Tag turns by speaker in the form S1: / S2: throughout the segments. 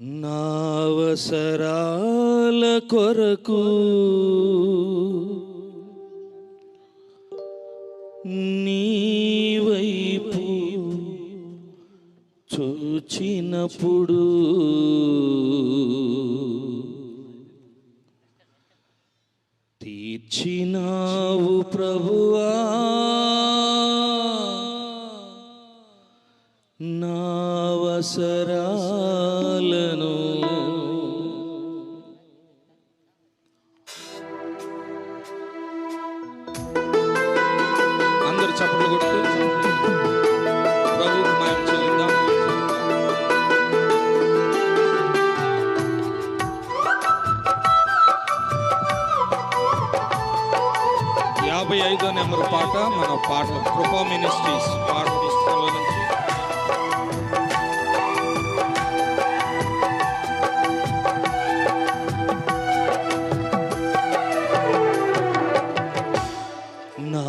S1: నావసరాల కొరకు నీవైపు చూచినప్పుడు తీర్చినావు ప్రభువా. యాభై ఐదో నెంబర్ పాట మన పాట కృపా మినిస్ట్రీస్ పాట పుస్తకంలో నుంచి నా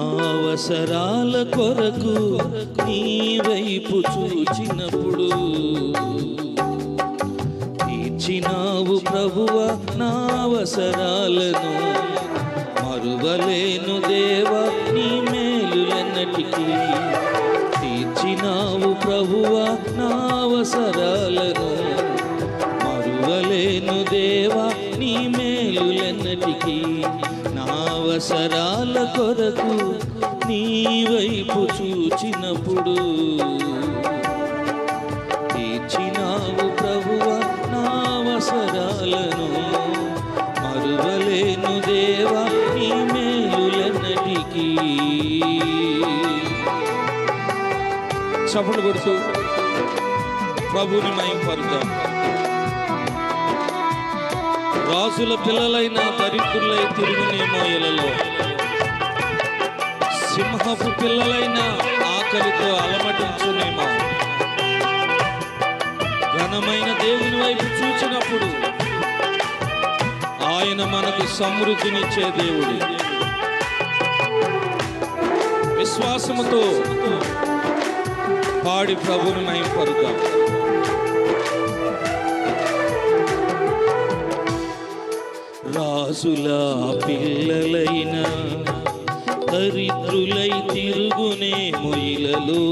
S1: కొరకు నీ వైపు చూచినప్పుడు తీర్చినావు ప్రభువ నా అవసరాలను. మరువలేను దేవా నీ మేలులన్నటికీ. తీర్చినావు ప్రభువ నా అవసరాలను. మరువలేను దేవా నీ మేలులన్నటికీ. అవసరాల కొరకు నీ వైపు చూచినప్పుడు తీర్చినావు ప్రభువ నా అవసరాలను. మరువలేను దేవా నీ మేలులన్నటికి. చప్పుడు కొడుతూ ప్రభుని మయం పరుద్దాం రాజుల పిల్లలైన దరిద్రులై తిరుగునేమో ఇలలో సింహపు పిల్లలైన ఆకలితో అలమటించునేమో. ఘనమైన దేవుని వైపు చూచినప్పుడు ఆయన మనకు సమృద్ధినిచ్చే దేవుడు. విశ్వాసముతో పాడి ప్రభుని మయం పరుద్దాం రాజుల పిల్లలైన దరిద్రులై తిరుగునే మొయిలలో.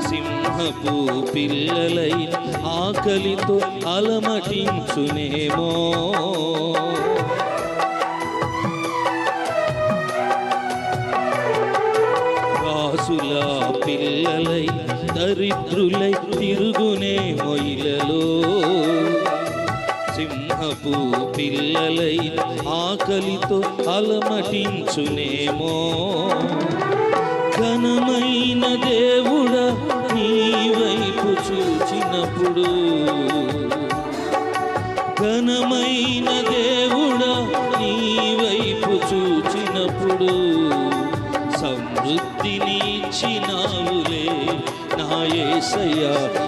S1: సింహపు పిల్లలైన ఆకలితో అలమటించునేమో. రాసుల పిల్లలై దరిద్రులై తిరుగునే మొయిలలో. సింహపు పిల్లలై ఆకలితో అలమటించునేమో. ఘనమైన దేవుడ నీ వైపు చూచినప్పుడు. ఘనమైన దేవుడ నీ వైపు చూచినప్పుడు. సమృద్ధిని ఇచ్చినావులే నా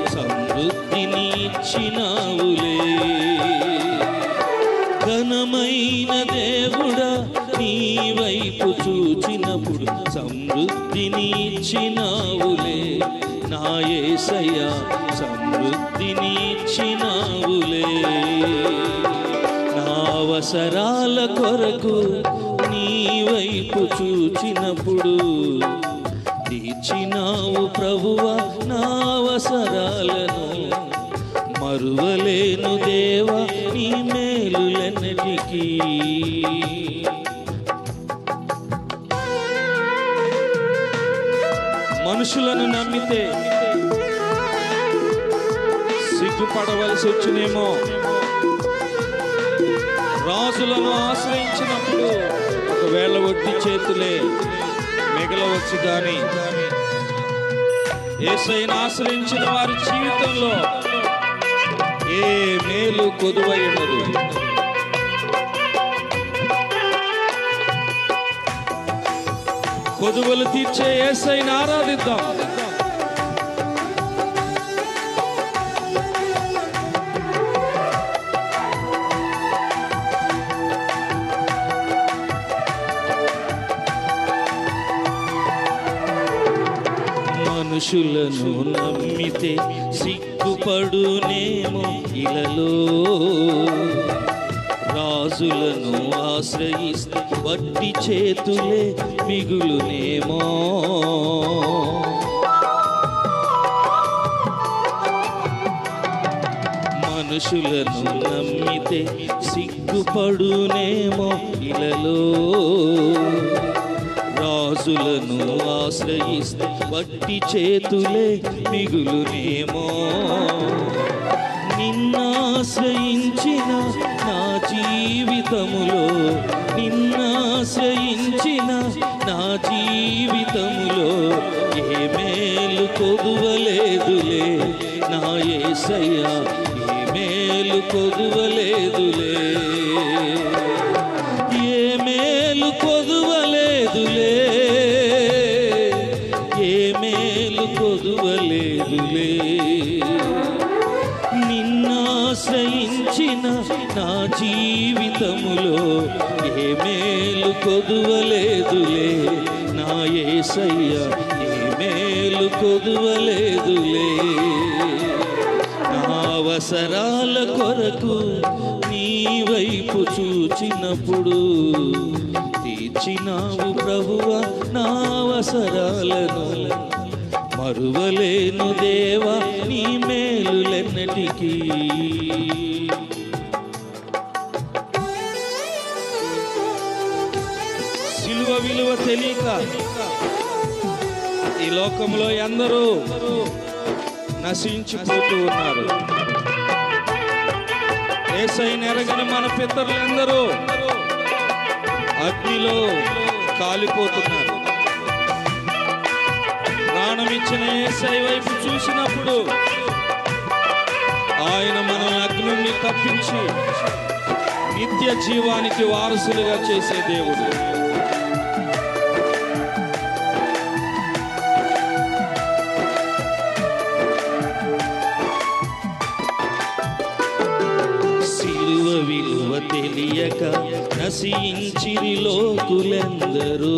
S1: సమృద్ధిని ఇచ్చినావులే సమృద్ధినిచ్చినావులే సమృద్ధిని ఇచ్చినావులే నా నా అవసరాల కొరకు నీ వైపు చూచినప్పుడు తీర్చినావు ప్రభువ నా అవసరాలను మరువలేను దేవ నీ మేలులన్నిటికీ. మనుషులను నమ్మితే సిగ్గుపడవలసి వచ్చినేమో. రాజులను ఆశ్రయించినప్పుడు ఒకవేళ ఒట్టి చేతులే మిగలవచ్చు కానీ ఏసైన ఆశ్రయించిన వారి జీవితంలో ఏ మేలు కొదువై కొదువలు తీర్చే ఏసైని ఆరాధిద్దాం. మనుషులను నమ్మితే
S2: సిగ్గుపడునేమో ఇలలో. రాజులను ఆశ్రయిస్తే వట్టి చేతులే మిగులునేమో. మనుషులను నమ్మితే సిగ్గుపడునేమో ఇలలో. రాజులను ఆశ్రయిస్తే వట్టి చేతులే మిగులునేమో. నిన్నాశ్రయించిన నా జీవితములో నిన్నాశ్రయించిన నా జీవితములో ఏ మేలు కొదువలేదులే నా ఏసయ్యా ఏ మేలు కొదువలేదులే ఏ మేలు కొదువలేదులే ఏ మేలు కొదువలేదులే నిన్నా ఆశ్రయించిన నా జీవితములో ఏ మేలు కొదువలేదులే. నా ఏసయ్య ఏ మేలు కొదువలేదులే. నా అవసరాల కొరకు నీ వైపు చూచినప్పుడు తీర్చినావు ప్రభువ నా అవసరాలను. మరువలేను దేవా నీ మేలులెన్నటికీ.
S1: సిలువ విలువ తెలియక ఈ లోకంలో ఎందరూ నశించిపోతూ ఉన్నారు. ఏసైన ఎరగని మన పితరులందరూ అగ్నిలో కాలిపోతున్నారు. ఇచ్చిన ఏసై వైపు చూసినప్పుడు ఆయన మన అగ్ని తప్పించి నిత్య జీవానికి వారసులుగా చేసే దేవుడు.
S2: విలువ తెలియక నశించిరి లోకులెందరో.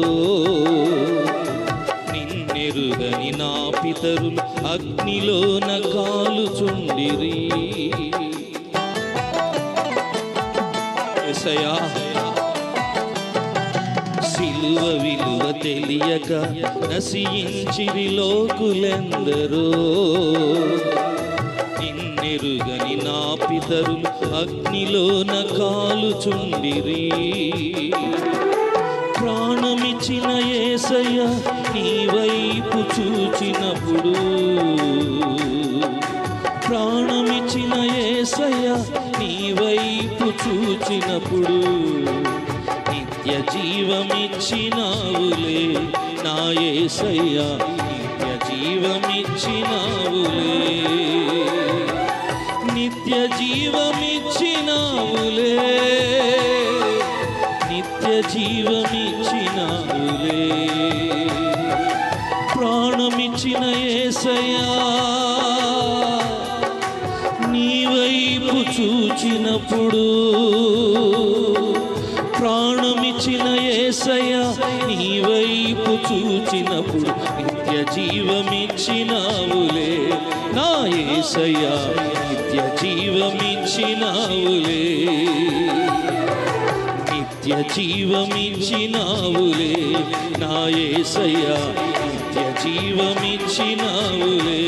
S2: మెరుగని నా పితరులు అగ్నిలోన కాలుచుండిరి
S1: ఎసయా
S2: సిలువ విలువ తెలియక నశించిరి లోకులెందరో. నిన్నెరుగని నా పితరులు అగ్నిలోన కాలుచుండిరి ప్రాణమిచ్చిన ఏసయ్య నీ వైపు చూచినప్పుడు. ప్రాణమిచ్చిన ఏసయ్య నీ వైపు చూచినప్పుడు. నిత్య జీవమిచ్చినావులే నా ఏసయ్య నిత్య జీవమిచ్చినావులే. నిత్య జీవ నిత్య ప్రాణమిచ్చిన ఏసయా నీ వైపు చూచినప్పుడు ప్రాణమిచ్చిన ఏసయ్యా నీ వైపు చూచినప్పుడు నిత్య జీవమిచ్చినావులే. నా ఏసయ్యా నిత్య జీవమిచ్చినావులే. నిత్య జీవమిచ్చినావులే నాయసయ్యా నిత్య జీవమిచ్చినావులే.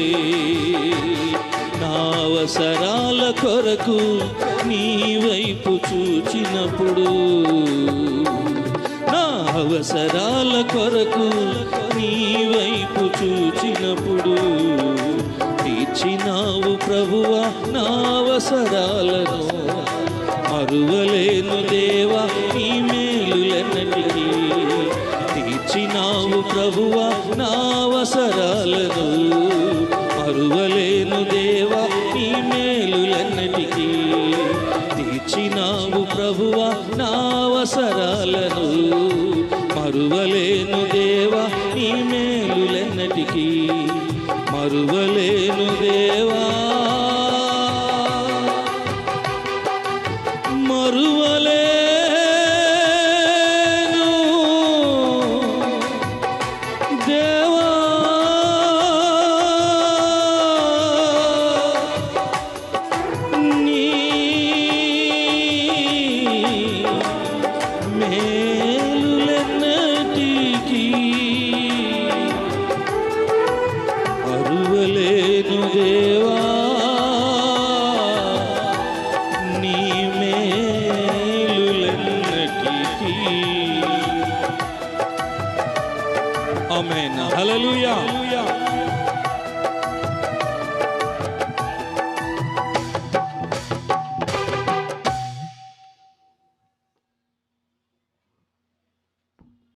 S2: నా అవసరాల కొరకు నీ వైపు చూచినప్పుడు నా అవసరాల కొరకు నీ వైపు చూచినప్పుడు తీర్చినావు ప్రభువా నా అవసరాలను. మరువలేను దేవా మరువలేను దేవా నీ మేలులెన్నటికీ మరువలేను Amen.
S1: Hallelujah. Hallelujah.